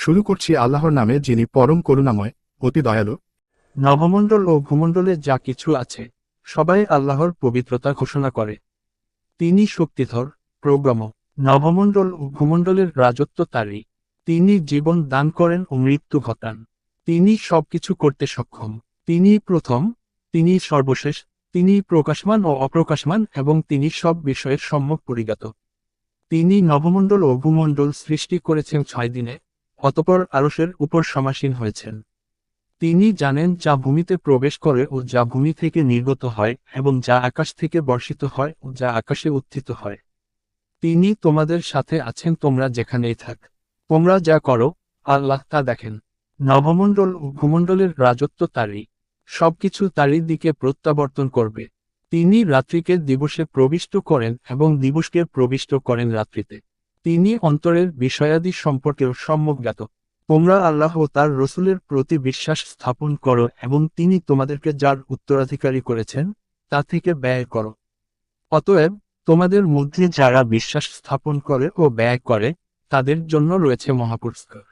শুরু করছি আল্লাহর নামে যিনি পরম করুণাময়, অতি দয়ালু। নবমণ্ডল ও ভূমণ্ডলে যা কিছু আছে, সবাই আল্লাহর পবিত্রতা ঘোষণা করে। তিনি শক্তিধর প্রোগ্রাম নবমণ্ডল ও ভূমণ্ডলের রাজত্ব তারই। তিনি জীবন দান করেন ও মৃত্যু ঘটান। তিনি সবকিছু করতে সক্ষম। তিনি প্রথম, তিনি সর্বশেষ, তিনি প্রকাশমান ও অপ্রকাশমান এবং তিনি সব বিষয়ের সম্যক পরিজ্ঞাত। তিনি নবমণ্ডল ও ভূমণ্ডল সৃষ্টি করেছেন ছয় দিনে। অতপর আরসের উপর সমাসীন হয়েছেন। তিনি জানেন যা ভূমিতে প্রবেশ করে ও যা ভূমি থেকে নির্গত হয় এবং যা আকাশ থেকে বর্ষিত হয় ও যা আকাশে উত্থিত হয়। তিনি তোমাদের সাথে আছেন তোমরা যেখানেই থাক। তোমরা যা করো, আল্লাহ তা দেখেন। নবমণ্ডল ও ভূমণ্ডলের রাজত্ব তারই। সবকিছু তারই দিকে প্রত্যাবর্তন করবে। তিনি রাত্রিকে দিবসে প্রবিষ্ট করেন এবং দিবসকে প্রবিষ্ট করেন রাত্রিতে। তিনি অন্তরের বিষয়াদি সম্পর্কেও সম্যজ্ঞাত তোমরা আল্লাহ ও তার রসুলের প্রতি বিশ্বাস স্থাপন করো এবং তিনি তোমাদেরকে যার উত্তরাধিকারী করেছেন, তা থেকে ব্যয় করো। অতএব, তোমাদের মধ্যে যারা বিশ্বাস স্থাপন করে ও ব্যয় করে, তাদের জন্য রয়েছে মহাপুরস্কার।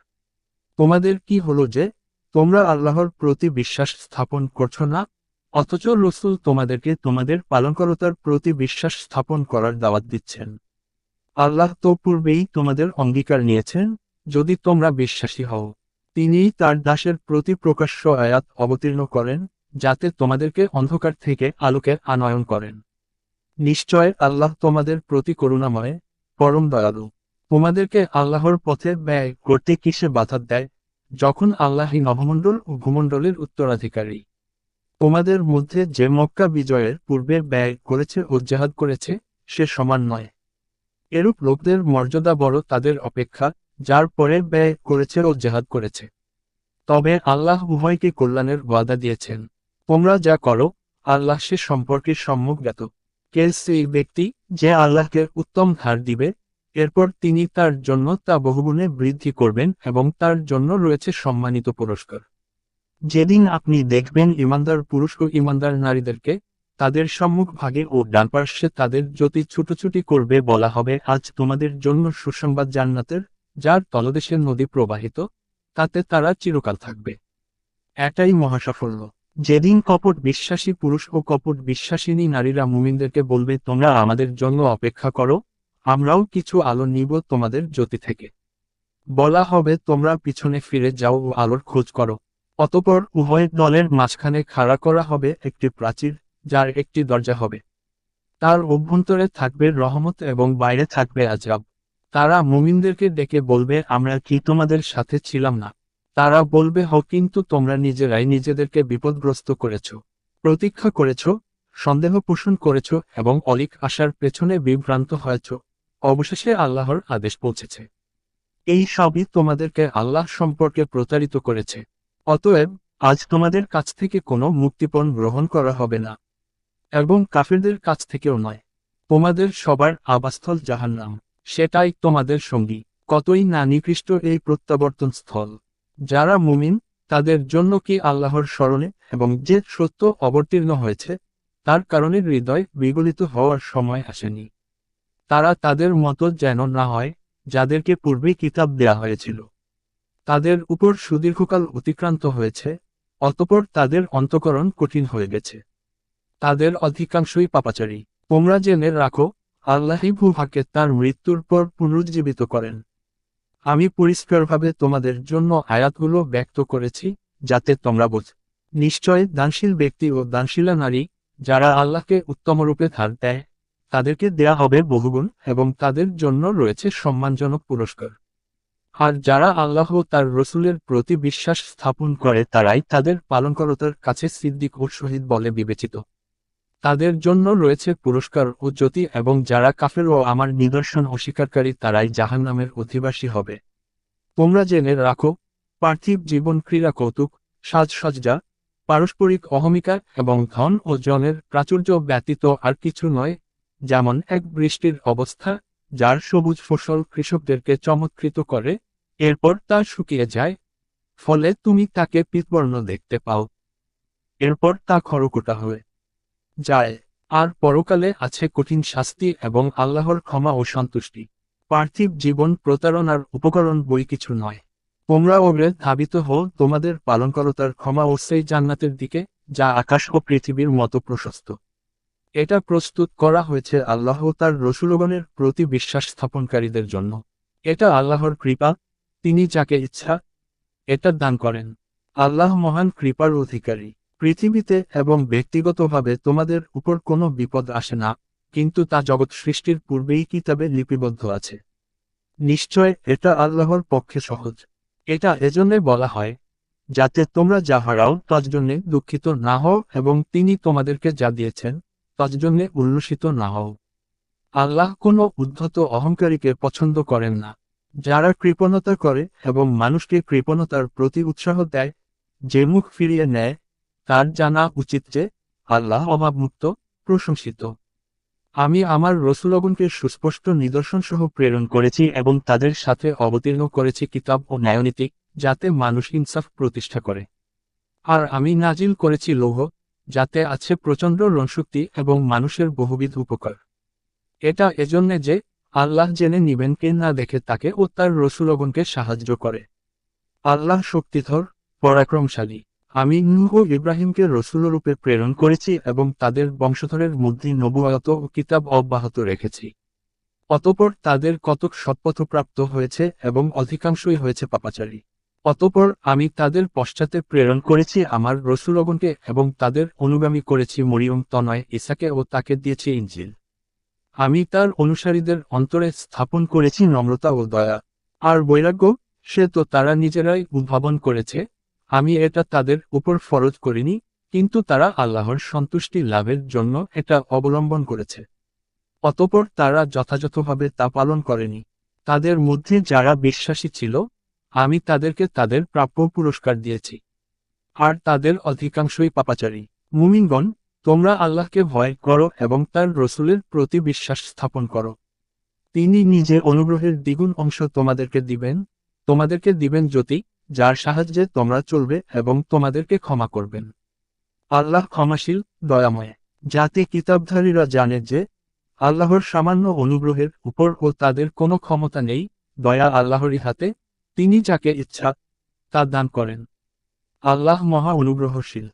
তোমাদের কি হলো যে, তোমরা আল্লাহর প্রতি বিশ্বাস স্থাপন করছ না, অথচ রসুল তোমাদেরকে তোমাদের পালনকরতার প্রতি বিশ্বাস স্থাপন করার দাওয়াত দিচ্ছেন। আল্লাহ তো পূর্বেই তোমাদের অঙ্গীকার নিয়েছেন, যদি তোমরা বিশ্বাসী হও। তিনি তার দাসের প্রতি প্রকাশ্য আয়াত অবতীর্ণ করেন, যাতে তোমাদেরকে অন্ধকার থেকে আলোকে আনয়ন করেন। নিশ্চয় আল্লাহ তোমাদের প্রতি করুণাময়, পরম দয়ালু। তোমাদেরকে আল্লাহর পথে ব্যয় করতে কিসে বাধা দেয়, যখন আল্লাহই নবমণ্ডল ও ভূমণ্ডলের উত্তরাধিকারী। তোমাদের মধ্যে যে মক্কা বিজয়ের পূর্বে ব্যয় করেছে ও জেহাদ করেছে, সে সমান নয়। এরূপ লোকদের মর্যাদা বড় তাদের অপেক্ষা, যার পরে ব্যয় করেছে ও জেহাদ করেছে। তবে আল্লাহ উভয়কে কল্যাণের ওয়াদা দিয়েছেন। তোমরা যা করো, আল্লাহ সে সম্পর্কে সম্মুখজ্ঞাত কে সেই ব্যক্তি যে আল্লাহকে উত্তম ধার দিবে, এরপর তিনি তার জন্য তা বহুগুণে বৃদ্ধি করবেন এবং তার জন্য রয়েছে সম্মানিত পুরস্কার। যেদিন আপনি দেখবেন ইমানদার পুরুষ ও ইমানদার নারীদেরকে তাদের সম্মুখ ভাগে ও ডান পার্শ্বে তাদের জ্যোতি ছুটোছুটি করবে বলা হবে, আজ তোমাদের জন্য সুসংবাদ জান্নাতের, যার তলদেশের নদী প্রবাহিত, তাতে তারা চিরকাল থাকবে। এটাই মহাসাফল্য। যেদিন কপট বিশ্বাসী পুরুষ ও কপট বিশ্বাসিনী নারীরা মুমিনদেরকে বলবে, তোমরা আমাদের জন্য অপেক্ষা করো, আমরাও কিছু আলো নিব তোমাদের জ্যোতি থেকে। বলা হবে, তোমরা পিছনে ফিরে যাও ও আলোর খোঁজ করো। অতপর উভয় দলের মাঝখানে খাড়া করা হবে একটি প্রাচীর যার একটি দরজা হবে। তার অভ্যন্তরে থাকবে রহমত এবং বাইরে থাকবে আজাব তারা মুমিনদেরকে ডেকে বলবে, আমরা কি তোমাদের সাথে ছিলাম না? তারা বলবে হ কিন্তু তোমরা নিজেরাই নিজেদেরকে বিপদগ্রস্ত করেছ, প্রতীক্ষা করেছ, সন্দেহ পোষণ করেছ এবং অলিক আসার পেছনে বিভ্রান্ত হয়েছ। অবশেষে আল্লাহর আদেশ পৌঁছেছে। এই সবই তোমাদেরকে আল্লাহ সম্পর্কে প্রতারিত করেছে। অতএব আজ তোমাদের কাছ থেকে কোনো মুক্তিপণ গ্রহণ করা হবে না। এবং কাফিরদের কাছ থেকেও নয়। তোমাদের সবার আবাসস্থল জাহান্নাম। সেটাই তোমাদের সঙ্গী। কতই না নিকৃষ্ট এই প্রত্যাবর্তন স্থল। যারা মুমিন, তাদের জন্য কি আল্লাহর স্মরণে এবং যে সত্য অবতীর্ণ হয়েছে, তার কারণে হৃদয় বিগলিত হওয়ার সময় আসেনি। তারা তাদের মতো যেন না হয়, যাদেরকে পূর্বে কিতাব দেয়া হয়েছিল। তাদের উপর সুদীর্ঘকাল অতিক্রান্ত হয়েছে, অতপর তাদের অন্তকরণ কঠিন হয়ে গেছে। তাদের অধিকাংশই পাপাচারী। তোমরা জেনে রাখো আল্লাহই ভূভাকে তার মৃত্যুর পর পুনরুজ্জীবিত করেন। আমি পরিষ্কারভাবে তোমাদের জন্য আয়াতগুলো ব্যক্ত করেছি, যাতে তোমরা বোঝ। নিশ্চয় দানশীল ব্যক্তি ও দানশীলা নারী, যারা আল্লাহকে উত্তমরূপে ধার দেয়, তাদেরকে দেয়া হবে বহুগুণ এবং তাদের জন্য রয়েছে সম্মানজনক পুরস্কার। আর যারা আল্লাহ তার রসুলের প্রতি বিশ্বাস স্থাপন করে, তারাই তাদের পালনকরতার কাছে সিদ্দিক ও শহীদ বলে বিবেচিত। তাদের জন্য রয়েছে পুরস্কার ও জ্যোতি এবং যারা কাফের ও আমার নিদর্শন অস্বীকারী তারাই জাহান নামের অধিবাসী হবে। তোমরা জেনে রাখো, পার্থিব জীবন ক্রীড়া কৌতুক, সাজসজ্জা, পারস্পরিক অহমিকা এবং ধন ও জনের প্রাচুর্য ব্যতীত আর কিছু নয়, যেমন এক বৃষ্টির অবস্থা, যার সবুজ ফসল কৃষকদেরকে চমৎকৃত করে, এরপর তা শুকিয়ে যায়, ফলে তুমি তাকে পিতবর্ণ দেখতে পাও। এরপর তা খড়কুটা হয়ে। যায়। আর পরকালে আছে কঠিন শাস্তি এবং আল্লাহর ক্ষমা ও সন্তুষ্টি। পার্থিব জীবন প্রতারণার উপকরণ বই কিছু নয়। তোমরা ওরে ধাবিত হও তোমাদের পালনকর্তার ক্ষমা ও সেই জান্নাতের দিকে, যা আকাশ ও পৃথিবীর মতো প্রশস্ত। এটা প্রস্তুত করা হয়েছে আল্লাহ তার রসুলগণের প্রতি বিশ্বাস স্থাপনকারীদের জন্য। এটা আল্লাহর কৃপা, তিনি যাকে ইচ্ছা, এটা দান করেন। আল্লাহ মহান কৃপার অধিকারী। পৃথিবীতে এবং ব্যক্তিগতভাবে তোমাদের উপর কোনো বিপদ আসে না, কিন্তু তা জগৎ সৃষ্টির পূর্বেই কিতাবে লিপিবদ্ধ আছে। নিশ্চয় এটা আল্লাহর পক্ষে সহজ। এটা এজন্যে বলা হয়, যাতে তোমরা যা হারাও তার জন্যে দুঃখিত না হও এবং তিনি তোমাদেরকে যা দিয়েছেন তার জন্যে উল্লসিত না হও। আল্লাহ কোনো উদ্ধত অহংকারীকে পছন্দ করেন না। যারা কৃপণতা করে এবং মানুষকে কৃপণতার প্রতি উৎসাহ দেয়, যে মুখ ফিরিয়ে নেয় তার জানা উচিত যে, আল্লাহ অভাবমুক্ত, প্রশংসিত। আমি আমার রসুলগণকে সুস্পষ্ট নিদর্শন সহ প্রেরণ করেছি এবং তাদের সাথে অবতীর্ণ করেছি কিতাব ও ন্যায়নীতিক যাতে মানুষ ইনসাফ প্রতিষ্ঠা করে। আর আমি নাজিল করেছি লৌহ, যাতে আছে প্রচণ্ড রণশক্তি এবং মানুষের বহুবিধ উপকার। এটা এজন্যে যে, আল্লাহ জেনে নিবেন কে না দেখে তাকে ও তার রসুলগণকে সাহায্য করে। আল্লাহ শক্তিধর, পরাক্রমশালী। আমি নূহ ইব্রাহিমকে রসুলরূপে প্রেরণ করেছি এবং তাদের বংশধরের মধ্যে নবুয়াত ও কিতাব অব্যাহত রেখেছি। অতপর তাদের কতক সৎপথপ্রাপ্ত হয়েছে এবং অধিকাংশই হয়েছে পাপাচারী। অতপর আমি তাদের পশ্চাতে প্রেরণ করেছি আমার রসুলগণকে এবং তাদের অনুগামী করেছি মরিয়ম, তনয়, ইসাকে ও তাকে দিয়েছি ইঞ্জিল আমি তার অনুসারীদের অন্তরে স্থাপন করেছি নম্রতা ও দয়া। আর বৈরাগ্য, সে তো তারা নিজেরাই উদ্ভাবন করেছে আমি এটা তাদের উপর ফরজ করিনি, কিন্তু তারা আল্লাহর সন্তুষ্টি লাভের জন্য এটা অবলম্বন করেছে। অতপর তারা যথাযথভাবে তা পালন করেনি। তাদের মধ্যে যারা বিশ্বাসী ছিল, আমি তাদেরকে তাদের প্রাপ্য পুরস্কার দিয়েছি। আর তাদের অধিকাংশই পাপাচারী। মুমিনগণ, তোমরা আল্লাহকে ভয় করো এবং তার রসুলের প্রতি বিশ্বাস স্থাপন করো। তিনি নিজে অনুগ্রহের দ্বিগুণ অংশ তোমাদেরকে দিবেন তোমাদেরকে দিবেন জ্যোতি যার সাহায্যে তোমরা চলবে এবং তোমাদেরকে ক্ষমা করবেন আল্লাহ ক্ষমাশীল, দয়াময়, যাতে কিতাবধারীরা জানে যে, আল্লাহর সামান্য অনুগ্রহের উপর ও তাদের কোনো ক্ষমতা নেই, দয়া আল্লাহরই হাতে, তিনি যাকে ইচ্ছা, তা দান করেন। আল্লাহ মহা অনুগ্রহশীল।